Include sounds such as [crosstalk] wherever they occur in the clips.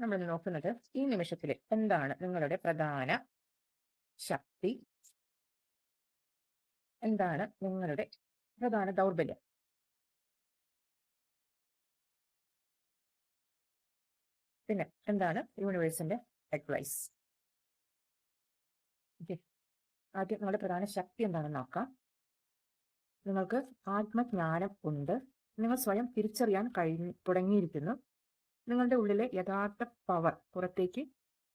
നമ്മൾ നോക്കുന്നത് ഈ നിമിഷത്തിൽ എന്താണ് നിങ്ങളുടെ പ്രധാന ശക്തി? എന്താണ് നിങ്ങളുടെ പ്രധാന ദൗർബല്യം? പിന്നെ എന്താണ് യൂണിവേഴ്സിന്റെ അഡ്വൈസ്? ആദ്യം നിങ്ങളുടെ പ്രധാന ശക്തി എന്താണെന്ന് നോക്കാം. നിങ്ങൾക്ക് ആത്മജ്ഞാനം ഉണ്ട്. നിങ്ങൾ സ്വയം തിരിച്ചറിയാൻ കഴി തുടങ്ങിയിരിക്കുന്നു. നിങ്ങളുടെ ഉള്ളിലെ യഥാർത്ഥ പവർ പുറത്തേക്ക്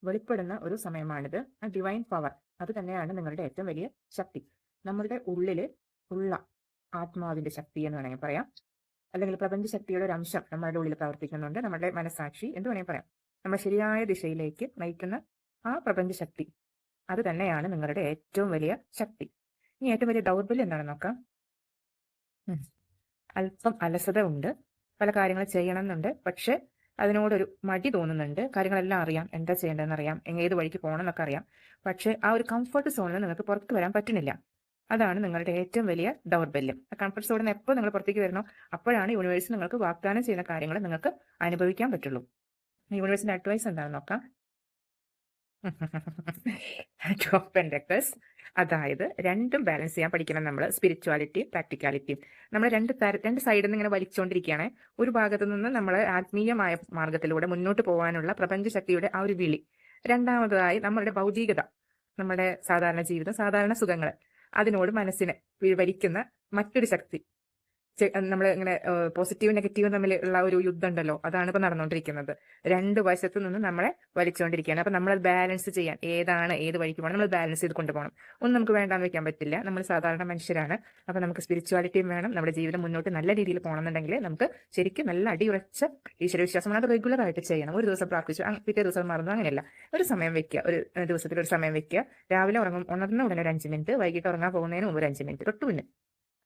വെളിപ്പെടുന്ന ഒരു സമയമാണിത്. ആ ഡിവൈൻ പവർ അത് തന്നെയാണ് നിങ്ങളുടെ ഏറ്റവും വലിയ ശക്തി. നമ്മളുടെ ഉള്ളിൽ ഉള്ള ആത്മാവിന്റെ ശക്തി എന്ന് വേണമെങ്കിൽ പറയാം. അല്ലെങ്കിൽ പ്രപഞ്ച ശക്തിയുടെ ഒരു അംശം നമ്മളുടെ ഉള്ളിൽ പ്രവർത്തിക്കുന്നുണ്ട്. നമ്മുടെ മനസാക്ഷി എന്ന് വേണമെങ്കിൽ പറയാം. നമ്മൾ ശരിയായ ദിശയിലേക്ക് നയിക്കുന്ന ആ പ്രപഞ്ച ശക്തി അത് തന്നെയാണ് നിങ്ങളുടെ ഏറ്റവും വലിയ ശക്തി. ഇനി ഏറ്റവും വലിയ ദൗർബല്യം എന്താണെന്ന് നോക്കാം. അല്പം അലസത ഉണ്ട്. പല കാര്യങ്ങൾ ചെയ്യണമെന്നുണ്ട്. പക്ഷെ അതിനോടൊരു മടി തോന്നുന്നുണ്ട്. കാര്യങ്ങളെല്ലാം അറിയാം. എന്താ ചെയ്യേണ്ടതെന്ന് അറിയാം ഏത് വഴിക്ക് പോകണം എന്നൊക്കെ അറിയാം. പക്ഷേ ആ ഒരു കംഫർട്ട് സോണിൽ നിങ്ങൾക്ക് പുറത്ത് വരാൻ പറ്റുന്നില്ല. അതാണ് നിങ്ങളുടെ ഏറ്റവും വലിയ ദൗർബല്യം. കംഫർട്ട് സോണിൽ നിന്ന് എപ്പോൾ നിങ്ങൾ പുറത്തേക്ക് വരണോ അപ്പോഴാണ് യൂണിവേഴ്സ് നിങ്ങൾക്ക് വാഗ്ദാനം ചെയ്യുന്ന കാര്യങ്ങൾ നിങ്ങൾക്ക് അനുഭവിക്കാൻ പറ്റുള്ളൂ. യൂണിവേഴ്സിന്റെ അഡ്വൈസ് എന്താണെന്ന് നോക്കാം. [laughs] ടോപ്പ് പെൻഡക്ടേഴ്സ് അതായത് രണ്ടും ബാലൻസ് ചെയ്യാൻ പഠിക്കണം നമ്മൾ സ്പിരിച്വാലിറ്റിയും പ്രാക്ടിക്കാലിറ്റിയും നമ്മൾ രണ്ട് രണ്ട് സൈഡിൽ നിന്ന് ഇങ്ങനെ വലിച്ചുകൊണ്ടിരിക്കുകയാണ് ഒരു ഭാഗത്തു നിന്ന് നമ്മൾ ആത്മീയമായ മാർഗത്തിലൂടെ മുന്നോട്ട് പോകാനുള്ള പ്രപഞ്ചശക്തിയുടെ ആ ഒരു വിളി. രണ്ടാമതായി നമ്മളുടെ ഭൗതികത നമ്മുടെ സാധാരണ ജീവിതം സാധാരണ സുഖങ്ങൾ അതിനോട് മനസ്സിനെ വലിക്കുന്ന മറ്റൊരു ശക്തി. നമ്മൾ ഇങ്ങനെ പോസിറ്റീവ് നെഗറ്റീവ് തമ്മിലുള്ള ഒരു യുദ്ധം ഉണ്ടല്ലോ അതാണ് ഇപ്പൊ നടന്നുകൊണ്ടിരിക്കുന്നത് രണ്ട് വശത്തു നിന്ന് നമ്മളെ വലിച്ചുകൊണ്ടിരിക്കുകയാണ് അപ്പൊ നമ്മൾ ബാലൻസ് ചെയ്യാൻ ഏതാണ് ഏത് വഴിക്ക് പോകണം നമ്മൾ ബാലൻസ് ചെയ്ത് കൊണ്ടുപോകണം ഒന്നും നമുക്ക് വേണ്ടാന്ന് വെക്കാൻ പറ്റില്ല. നമ്മൾ സാധാരണ മനുഷ്യരാണ്. അപ്പൊ നമുക്ക് സ്പിരിച്വാലിറ്റിയും വേണം. നമ്മുടെ ജീവിതം മുന്നോട്ട് നല്ല രീതിയിൽ പോകണമെന്നുണ്ടെങ്കിൽ നമുക്ക് ശരിക്കും നല്ല അടിയുറച്ച ഈശ്വരവിശ്വാസം അത് റെഗുലർ ആയിട്ട് ചെയ്യണം. ഒരു ദിവസം പ്രാർത്ഥിച്ചു പിറ്റേ ദിവസം മറന്നു അങ്ങനെയല്ല. ഒരു സമയം വെക്കുക ഒരു ദിവസത്തിൽ ഒരു സമയം വെക്കുക. രാവിലെ ഉറങ്ങും ഉണർന്ന ഉടനെ ഒരു അഞ്ച് മിനിറ്റ് വൈകിട്ട് ഉറങ്ങാൻ പോകുന്നതിന് മുമ്പ് ഒരു അഞ്ച് മിനിറ്റ് തൊട്ട് മുന്നേ.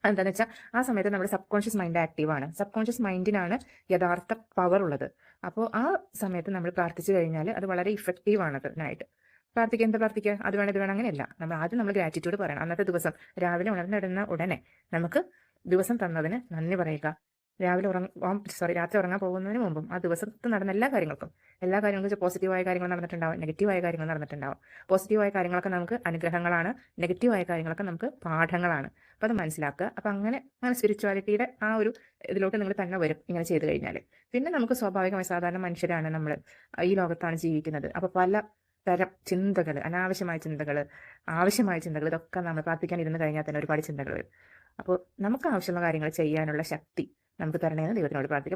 എന്താണെന്ന് വെച്ചാൽ ആ സമയത്ത് നമ്മുടെ സബ് കോൺഷ്യസ് മൈൻഡ് ആക്റ്റീവാണ് സബ് കോൺഷ്യസ് മൈൻഡിനാണ് യഥാർത്ഥ പവർ ഉള്ളത്. അപ്പോൾ ആ സമയത്ത് നമ്മൾ പ്രാർത്ഥിച്ചു കഴിഞ്ഞാൽ അത് വളരെ ഇഫക്റ്റീവ് ആണ് അതിനായിട്ട് പ്രാർത്ഥിക്കുക എന്താ പ്രാർത്ഥിക്കുക അത് വേണം ഇത് വേണം അങ്ങനെയല്ല. നമ്മൾ ആദ്യം നമ്മൾ ഗ്രാറ്റിറ്റ്യൂഡ് പറയണം. അന്നത്തെ ദിവസം രാവിലെ ഉണർന്നിടുന്ന ഉടനെ നമുക്ക് ദിവസം തന്നതിന് നന്ദി പറയുക. രാവിലെ ഉറങ്ങാൻ സോറി രാത്രി ഉറങ്ങാൻ പോകുന്നതിന് മുമ്പും ആ ദിവസത്ത് നടന്ന എല്ലാ കാര്യങ്ങൾക്കും എല്ലാ കാര്യങ്ങൾക്കും പോസിറ്റീവായ കാര്യങ്ങൾ നടന്നിട്ടുണ്ടാവും നെഗറ്റീവായ കാര്യങ്ങൾ നടന്നിട്ടുണ്ടാവും. പോസിറ്റീവായ കാര്യങ്ങളൊക്കെ നമുക്ക് അനുഗ്രഹങ്ങളാണ് നെഗറ്റീവായ കാര്യങ്ങളൊക്കെ നമുക്ക് പാഠങ്ങളാണ്. അപ്പം അത് മനസ്സിലാക്കുക. അപ്പം അങ്ങനെ അങ്ങനെ സ്പിരിച്വാലിറ്റിയുടെ ആ ഒരു ഇതിലോട്ട് നിങ്ങൾ തന്നെ വരും ഇങ്ങനെ ചെയ്തു കഴിഞ്ഞാൽ പിന്നെ നമുക്ക് സ്വാഭാവികമായി സാധാരണ മനുഷ്യരാണ് നമ്മൾ ഈ ലോകത്താണ് ജീവിക്കുന്നത്. അപ്പോൾ പല തരം ചിന്തകൾ അനാവശ്യമായ ചിന്തകൾ ആവശ്യമായ ചിന്തകൾ ഇതൊക്കെ നമ്മൾ പ്രാർത്ഥിക്കാൻ ഇരുന്ന് കഴിഞ്ഞാൽ തന്നെ ഒരുപാട് ചിന്തകൾ വരും. അപ്പോൾ നമുക്ക് ആവശ്യമുള്ള കാര്യങ്ങൾ ചെയ്യാനുള്ള ശക്തി നമുക്ക് തരണേന്ന് ദൈവത്തിനോട് പ്രാർത്ഥിക്കാം